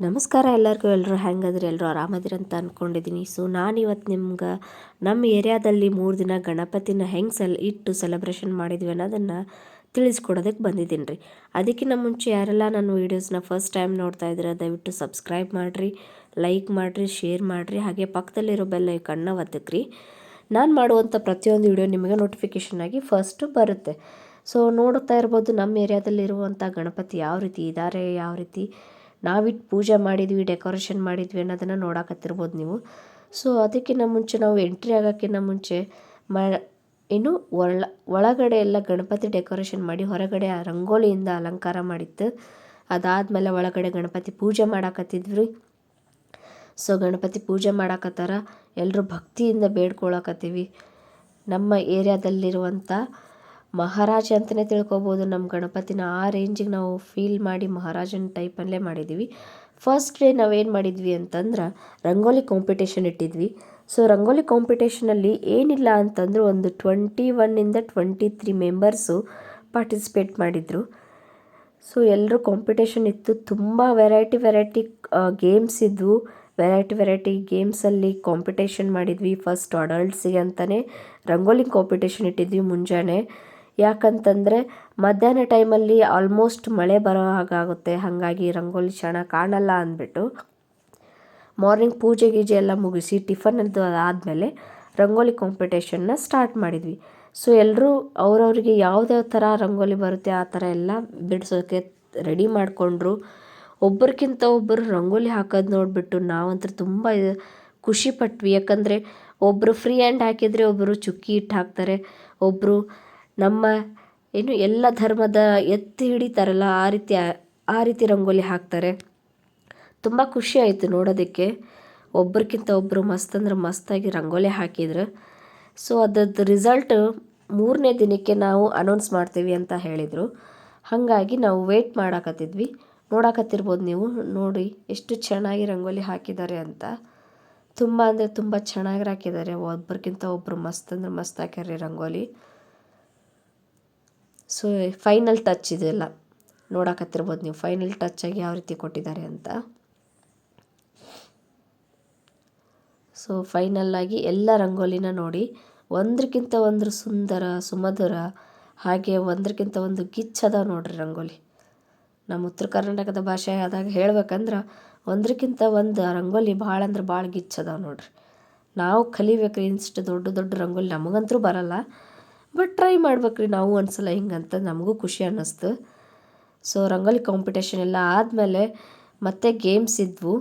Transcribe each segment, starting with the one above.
ನಮಸ್ಕಾರ ಎಲ್ಲರಿಗೂ ಎಲ್ಲರೂ ಹೆಂಗದ್ರಿ ಎಲ್ಲರೂ ಆರಾಮದಿರ ಅಂತ ಅಂದ್ಕೊಂಡಿದ್ದೀನಿ ಸೊ ನಾನಿವತ್ತು ನಿಮ್ಗೆ ನಮ್ಮ ಏರಿಯಾದಲ್ಲಿ ಮೂರು ದಿನ ಗಣಪತಿನ ಹೆಂಗೆ ಸೆಲ್, ಇಟ್ಟು ಸೆಲೆಬ್ರೇಷನ್ ಮಾಡಿದ್ವಿ ಅನ್ನೋದನ್ನು ತಿಳಿಸ್ಕೊಡೋದಕ್ಕೆ ಬಂದಿದ್ದೀನಿ ರೀ ಅದಕ್ಕಿಂತ ಮುಂಚೆ ಯಾರೆಲ್ಲ ನನ್ನ ವೀಡಿಯೋಸ್ನ ಫಸ್ಟ್ ಟೈಮ್ ನೋಡ್ತಾ ಇದ್ದೀರ, ದಯವಿಟ್ಟು ಸಬ್ಸ್ಕ್ರೈಬ್ ಮಾಡಿರಿ ಲೈಕ್ ಮಾಡಿರಿ ಶೇರ್ ಮಾಡಿರಿ, ಹಾಗೆ ಪಕ್ಕದಲ್ಲಿರೋ ಬೆಲ್ ಕಣ್ಣ ಒತ್ತಕ್ರಿ. ನಾನು ಮಾಡುವಂಥ ಪ್ರತಿಯೊಂದು ವಿಡಿಯೋ ನಿಮಗೆ ನೋಟಿಫಿಕೇಷನ್ ಆಗಿ ಫಸ್ಟು ಬರುತ್ತೆ. ಸೊ ನೋಡ್ತಾ ಇರ್ಬೋದು, ನಮ್ಮ ಏರಿಯಾದಲ್ಲಿರುವಂಥ ಗಣಪತಿ ಯಾವ ರೀತಿ ಇದ್ದಾರೆ ಯಾವ ರೀತಿ ನಾವಿಟ್ಟು ಪೂಜೆ ಮಾಡಿದ್ವಿ, ಡೆಕೋರೇಷನ್ ಮಾಡಿದ್ವಿ ಅನ್ನೋದನ್ನು ನೋಡಕತ್ತಿರ್ಬೋದು ನೀವು. ಸೊ ಅದಕ್ಕಿಂತ ಮುಂಚೆ ನಾವು ಎಂಟ್ರಿ ಆಗೋಕ್ಕಿಂತ ಮುಂಚೆ ಮ ಏನು ಒಳ, ಒಳಗಡೆ ಎಲ್ಲ ಗಣಪತಿ ಡೆಕೋರೇಷನ್ ಮಾಡಿ, ಹೊರಗಡೆ ರಂಗೋಲಿಯಿಂದ ಅಲಂಕಾರ ಮಾಡಿತ್ತು. ಅದಾದಮೇಲೆ ಒಳಗಡೆ ಗಣಪತಿ ಪೂಜೆ ಮಾಡಾಕತ್ತಿದ್ವಿ. ಸೊ ಗಣಪತಿ ಪೂಜೆ ಮಾಡಾಕತ್ತಾರ. ಎಲ್ಲರೂ ಭಕ್ತಿಯಿಂದ ಬೇಡ್ಕೊಳಕತ್ತೀವಿ. ನಮ್ಮ ಏರಿಯಾದಲ್ಲಿರುವಂಥ ಮಹಾರಾಜ ಅಂತಲೇ ತಿಳ್ಕೊಬೋದು. ನಮ್ಮ ಗಣಪತಿನ ಆ ರೇಂಜಿಗೆ ನಾವು ಫೀಲ್ ಮಾಡಿ ಮಹಾರಾಜನ ಟೈಪಲ್ಲೇ ಮಾಡಿದ್ದೀವಿ ಫಸ್ಟ್ ಡೇ ನಾವೇನು ಮಾಡಿದ್ವಿ ಅಂತಂದ್ರೆ ರಂಗೋಲಿ ಕಾಂಪಿಟೇಷನ್ ಇಟ್ಟಿದ್ವಿ. ಸೊ ರಂಗೋಲಿ ಕಾಂಪಿಟೇಷನಲ್ಲಿ ಏನಿಲ್ಲ ಅಂತಂದ್ರೆ ಒಂದು ಟ್ವೆಂಟಿ ಒನ್ನಿಂದ ಟ್ವೆಂಟಿ ತ್ರೀ ಮೆಂಬರ್ಸು ಪಾರ್ಟಿಸಿಪೇಟ್ ಮಾಡಿದರು. ಸೊ ಎಲ್ಲರೂ ಕಾಂಪಿಟೇಷನ್ ಇತ್ತು. ತುಂಬ ವೆರೈಟಿ ವೆರೈಟಿ ಗೇಮ್ಸ್ ಇದ್ವು. ವೆರೈಟಿ ವೆರೈಟಿ ಗೇಮ್ಸಲ್ಲಿ ಕಾಂಪಿಟೇಷನ್ ಮಾಡಿದ್ವಿ. ಫಸ್ಟ್ ಅಡಲ್ಟ್ಸಿಗೆ ಅಂತಲೇ ರಂಗೋಲಿ ಕಾಂಪಿಟೇಷನ್ ಇಟ್ಟಿದ್ವಿ ಮುಂಜಾನೆ. ಯಾಕಂತಂದರೆ ಮಧ್ಯಾಹ್ನ ಟೈಮಲ್ಲಿ ಆಲ್ಮೋಸ್ಟ್ ಮಳೆ ಬರೋ ಹಾಗಾಗುತ್ತೆ. ಹಾಗಾಗಿ ರಂಗೋಲಿ ಚೆನ್ನಾಗಿ ಕಾಣಲ್ಲ ಅಂದ್ಬಿಟ್ಟು ಮಾರ್ನಿಂಗ್ ಪೂಜೆ ಗೀಜೆ ಎಲ್ಲ ಮುಗಿಸಿ ಟಿಫನ್ನದ್ದು ಆದಮೇಲೆ ರಂಗೋಲಿ ಕಾಂಪಿಟೇಷನ್ನ ಸ್ಟಾರ್ಟ್ ಮಾಡಿದ್ವಿ. ಸೊ ಎಲ್ಲರೂ ಅವ್ರವ್ರಿಗೆ ಯಾವ್ದ್ಯಾವ ಥರ ರಂಗೋಲಿ ಬರುತ್ತೆ ಆ ಥರ ಎಲ್ಲ ಬಿಡಿಸೋಕ್ಕೆ ರೆಡಿ ಮಾಡಿಕೊಂಡ್ರು. ಒಬ್ಬರಿಗಿಂತ ಒಬ್ಬರು ರಂಗೋಲಿ ಹಾಕೋದು ನೋಡಿಬಿಟ್ಟು ನಾವಂತೂ ತುಂಬ ಖುಷಿ ಪಟ್ವಿ. ಯಾಕಂದರೆ ಒಬ್ಬರು ಫ್ರೀ ಹ್ಯಾಂಡ್ ಹಾಕಿದರೆ ಒಬ್ಬರು ಚುಕ್ಕಿ ಇಟ್ಟು ಹಾಕ್ತಾರೆ ಒಬ್ಬರು ನಮ್ಮ ಏನು ಎಲ್ಲ ಧರ್ಮದ ಎತ್ತಿ ಹಿಡಿತಾರಲ್ಲ ಆ ರೀತಿ ಆ ರೀತಿ ರಂಗೋಲಿ ಹಾಕ್ತಾರೆ. ತುಂಬ ಖುಷಿ ಆಯಿತು ನೋಡೋದಕ್ಕೆ. ಒಬ್ರಿಗಿಂತ ಒಬ್ಬರು ಮಸ್ತ್ ಅಂದ್ರೆ ಮಸ್ತಾಗಿ ರಂಗೋಲಿ ಹಾಕಿದ್ರು. ಸೊ ಅದರದ್ದು ರಿಸಲ್ಟ್ ಮೂರನೇ ದಿನಕ್ಕೆ ನಾವು ಅನೌನ್ಸ್ ಮಾಡ್ತೀವಿ ಅಂತ ಹೇಳಿದರು. ಹಾಗಾಗಿ ನಾವು ವೆಯ್ಟ್ ಮಾಡಾಕತ್ತಿದ್ವಿ. ನೋಡಾಕತ್ತಿರ್ಬೋದು ನೀವು, ನೋಡಿ ಎಷ್ಟು ಚೆನ್ನಾಗಿ ರಂಗೋಲಿ ಹಾಕಿದ್ದಾರೆ ಅಂತ. ತುಂಬ ಅಂದರೆ ತುಂಬ ಚೆನ್ನಾಗಿ ಹಾಕಿದ್ದಾರೆ. ಒಬ್ರಿಗಿಂತ ಒಬ್ಬರು ಮಸ್ತ್ ಅಂದ್ರೆ ಮಸ್ತ್ ಹಾಕ್ಯಾರ ರಂಗೋಲಿ. ಸೊ ಫೈನಲ್ ಟಚ್ ಇದೆಲ್ಲ ನೋಡಕತ್ತಿರ್ಬೋದು ನೀವು. ಫೈನಲ್ ಟಚ್ ಆಗಿ ಯಾವ ರೀತಿ ಕೊಟ್ಟಿದ್ದಾರೆ ಅಂತ. ಸೊ ಫೈನಲ್ಲಾಗಿ ಎಲ್ಲ ರಂಗೋಲಿನ ನೋಡಿ. ಒಂದ್ರಕ್ಕಿಂತ ಒಂದು ಸುಂದರ, ಸುಮಧುರ, ಹಾಗೆ ಒಂದ್ರಕ್ಕಿಂತ ಒಂದು ಗಿಚ್ಚದ ನೋಡ್ರಿ ರಂಗೋಲಿ. ನಮ್ಮ ಉತ್ತರ ಕರ್ನಾಟಕದ ಭಾಷೆ ಆದಾಗ ಹೇಳ್ಬೇಕಂದ್ರೆ ಒಂದ್ರಕ್ಕಿಂತ ಒಂದು ರಂಗೋಲಿ ಭಾಳ ಅಂದ್ರೆ ಭಾಳ ಗಿಚ್ಚದ ನೋಡ್ರಿ. ನಾವು ಕಲಿಬೇಕ್ರಿ ಇಷ್ಟು ದೊಡ್ಡ ದೊಡ್ಡ ರಂಗೋಲಿ ನಮಗಂತೂ ಬರಲ್ಲ. ಬಟ್ ಟ್ರೈ ಮಾಡ್ಬೇಕ್ರಿ ನಾವು ಒಂದ್ಸಲ ಹಿಂಗಂತ ನಮಗೂ ಖುಷಿ ಅನ್ನಿಸ್ತು. ಸೊ ರಂಗೋಲಿ ಕಾಂಪಿಟೇಷನ್ ಎಲ್ಲ ಆದಮೇಲೆ ಮತ್ತೆ ಗೇಮ್ಸ್ ಇದ್ವು.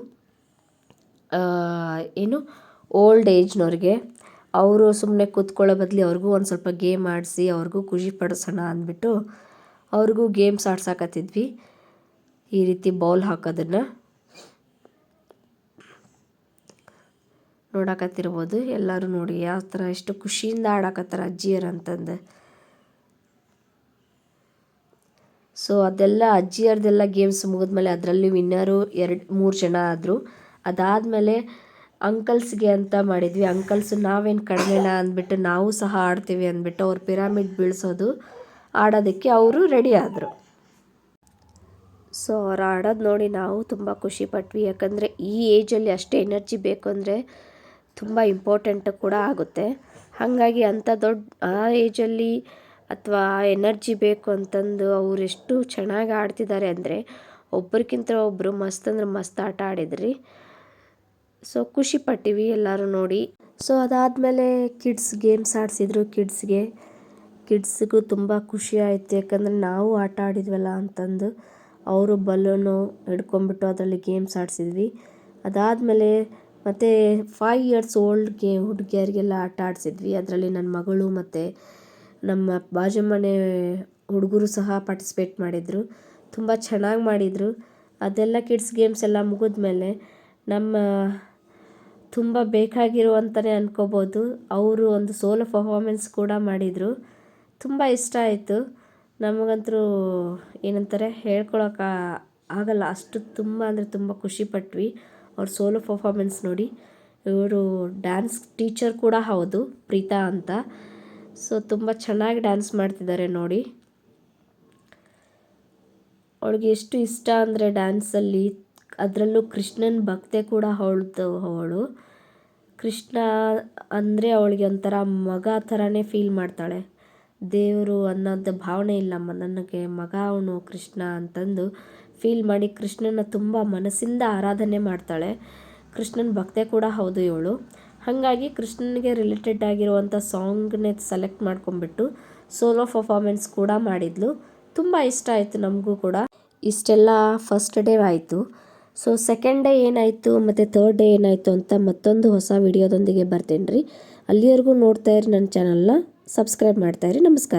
ಏನು ಓಲ್ಡ್ ಏಜ್ನವ್ರಿಗೆ ಅವರು ಸುಮ್ಮನೆ ಕೂತ್ಕೊಳ್ಳೋ ಬದಲಿ ಅವ್ರಿಗೂ ಒಂದು ಸ್ವಲ್ಪ ಗೇಮ್ ಆಡಿಸಿ, ಅವ್ರಿಗೂ ಖುಷಿ ಪಡಿಸೋಣ ಅಂದ್ಬಿಟ್ಟು ಅವ್ರಿಗೂ ಗೇಮ್ಸ್ ಆಡ್ಸಾಕತ್ತಿದ್ವಿ. ಈ ರೀತಿ ಬೌಲ್ ಹಾಕೋದನ್ನು. ನೋಡಕತ್ತಿರ್ಬೋದು ಎಲ್ಲರೂ ನೋಡಿ ಯಾವ ಥರ ಎಷ್ಟು ಖುಷಿಯಿಂದ ಆಡಕತ್ತಾರ ಅಜ್ಜಿಯರು ಅಂತಂದು ಸೊ ಅದೆಲ್ಲ ಅಜ್ಜಿಯರ್ದೆಲ್ಲ ಗೇಮ್ಸ್ ಮುಗಿದ್ಮೇಲೆ ಅದರಲ್ಲಿ ವಿನ್ನರು ಎರಡು, ಮೂರು ಜನ ಆದರು. ಅದಾದಮೇಲೆ ಅಂಕಲ್ಸ್ಗೆ ಅಂತ ಮಾಡಿದ್ವಿ. ಅಂಕಲ್ಸ್ ನಾವೇನು ಕಡಿಮೆನ ಅಂದ್ಬಿಟ್ಟು ನಾವು ಸಹ ಆಡ್ತೀವಿ ಅಂದ್ಬಿಟ್ಟು ಅವ್ರು ಪಿರಾಮಿಡ್ ಬೀಳಿಸೋದು ಆಡೋದಕ್ಕೆ ಅವರು ರೆಡಿ ಆದರು. ಸೊ ಅವ್ರು ಆಡೋದು ನೋಡಿ ನಾವು ತುಂಬ ಖುಷಿಪಟ್ವಿ. ಯಾಕಂದರೆ ಈ ಏಜಲ್ಲಿ ಅಷ್ಟೇ ಎನರ್ಜಿ ಬೇಕು ಅಂದರೆ ತುಂಬ ಇಂಪಾರ್ಟೆಂಟ್ ಕೂಡ ಆಗುತ್ತೆ. ಹಾಗಾಗಿ ಅಂಥ ದೊಡ್ಡ, ಆ ಏಜಲ್ಲಿ ಅಥವಾ ಎನರ್ಜಿ ಬೇಕು ಅಂತಂದು ಅವರೆಷ್ಟು ಚೆನ್ನಾಗಿ ಆಡ್ತಿದ್ದಾರೆ ಅಂದರೆ ಒಬ್ರಿಗಿಂತ ಒಬ್ಬರು ಮಸ್ತ್ ಅಂದ್ರೆ ಮಸ್ತ್ ಆಟ ಆಡಿದ್ರಿ. ಸೊ ಖುಷಿ ಪಟ್ಟಿವಿ ಎಲ್ಲರೂ ನೋಡಿ. ಸೊ ಅದಾದಮೇಲೆ ಕಿಡ್ಸ್ ಗೇಮ್ಸ್ ಆಡಿಸಿದ್ರು ಕಿಡ್ಸ್ಗೆ ಕಿಡ್ಸ್ಗೂ ತುಂಬ ಖುಷಿ ಆಯಿತು. ಯಾಕಂದರೆ ನಾವು ಆಟ ಆಡಿದ್ವಲ್ಲ ಅಂತಂದು ಅವರು ಬಲೂನು ಹಿಡ್ಕೊಂಬಿಟ್ಟು ಅದರಲ್ಲಿ ಗೇಮ್ಸ್ ಆಡಿಸಿದ್ವಿ. ಅದಾದಮೇಲೆ ಮತ್ತು ಫೈವ್ ಇಯರ್ಸ್ ಓಲ್ಡ್ಗೆ ಹುಡುಗಿಯರಿಗೆಲ್ಲ ಆಟ ಆಡಿಸಿದ್ವಿ. ಅದರಲ್ಲಿ ನನ್ನ ಮಗಳು ಮತ್ತು ನಮ್ಮ ಬಾಜು ಮನೆ ಹುಡುಗರು ಸಹ ಪಾರ್ಟಿಸಿಪೇಟ್ ಮಾಡಿದರು. ತುಂಬ ಚೆನ್ನಾಗಿ ಮಾಡಿದರು. ಅದೆಲ್ಲ ಕಿಡ್ಸ್ ಗೇಮ್ಸ್ ಎಲ್ಲ ಮುಗಿದ್ಮೇಲೆ ನಮ್ಮ ತುಂಬ ಬೇಕಾಗಿರುವಂತಲೇ ಅಂದ್ಕೋಬೋದು ಅವರು ಒಂದು ಸೋಲೋ ಪರ್ಫಾಮೆನ್ಸ್ ಕೂಡ ಮಾಡಿದರು. ತುಂಬ ಇಷ್ಟ ಆಯಿತು. ನಮಗಂತೂ ಏನಂತಾರೆ ಹೇಳ್ಕೊಳಕ್ಕೆ ಆಗಲ್ಲ. ಅಷ್ಟು ತುಂಬ ಅಂದರೆ ತುಂಬ ಖುಷಿ ಪಟ್ವಿ. ಅವ್ರ ಸೋಲೋ ಪರ್ಫಾಮೆನ್ಸ್ ನೋಡಿ. ಇವರು ಡ್ಯಾನ್ಸ್ ಟೀಚರ್ ಕೂಡ ಹೌದು, ಪ್ರೀತಾ ಅಂತ. ಸೊ ತುಂಬ ಚೆನ್ನಾಗಿ ಡ್ಯಾನ್ಸ್ ಮಾಡ್ತಿದ್ದಾರೆ ನೋಡಿ. ಅವಳಿಗೆ ಎಷ್ಟು ಇಷ್ಟ ಅಂದರೆ ಡ್ಯಾನ್ಸಲ್ಲಿ ಅದರಲ್ಲೂ ಕೃಷ್ಣನ ಭಕ್ತೆ ಕೂಡ ಅವಳ್ದು ಅವಳು. ಕೃಷ್ಣ ಅಂದರೆ ಅವಳಿಗೆ ಒಂಥರ ಮಗ ಥರನೇ ಫೀಲ್ ಮಾಡ್ತಾಳೆ. ದೇವರು ಅನ್ನೋದು ಭಾವನೆ ಇಲ್ಲಮ್ಮ, ನನಗೆ ಮಗ ಅವನು ಕೃಷ್ಣ ಅಂತಂದು. ಫೀಲ್ ಮಾಡಿ ಕೃಷ್ಣನ ತುಂಬ ಮನಸ್ಸಿಂದ ಆರಾಧನೆ ಮಾಡ್ತಾಳೆ. ಕೃಷ್ಣನ ಭಕ್ತೆ ಕೂಡ ಹೌದು ಇವಳು. ಹಾಗಾಗಿ ಕೃಷ್ಣನಿಗೆ ರಿಲೇಟೆಡ್ ಆಗಿರುವಂಥ ಸಾಂಗ್ನೇ ಸೆಲೆಕ್ಟ್ ಮಾಡ್ಕೊಂಬಿಟ್ಟು ಸೋಲೋ ಪರ್ಫಾರ್ಮೆನ್ಸ್ ಕೂಡ ಮಾಡಿದ್ಲು. ತುಂಬ ಇಷ್ಟ ಆಯಿತು ನಮಗೂ ಕೂಡ. ಇಷ್ಟೆಲ್ಲ ಫಸ್ಟ್ ಡೇ ಆಯಿತು. ಸೊ ಸೆಕೆಂಡ್ ಡೇ ಏನಾಯಿತು ಮತ್ತು ಥರ್ಡ್ ಡೇ ಏನಾಯಿತು ಅಂತ ಮತ್ತೊಂದು ಹೊಸ ವಿಡಿಯೋದೊಂದಿಗೆ ಬರ್ತೇನೆ ರೀ ಅಲ್ಲಿವರೆಗೂ ನೋಡ್ತಾ ನನ್ನ ಚಾನಲ್ನ ಸಬ್ಸ್ಕ್ರೈಬ್ ಮಾಡ್ತಾಯಿರಿ ನಮಸ್ಕಾರ.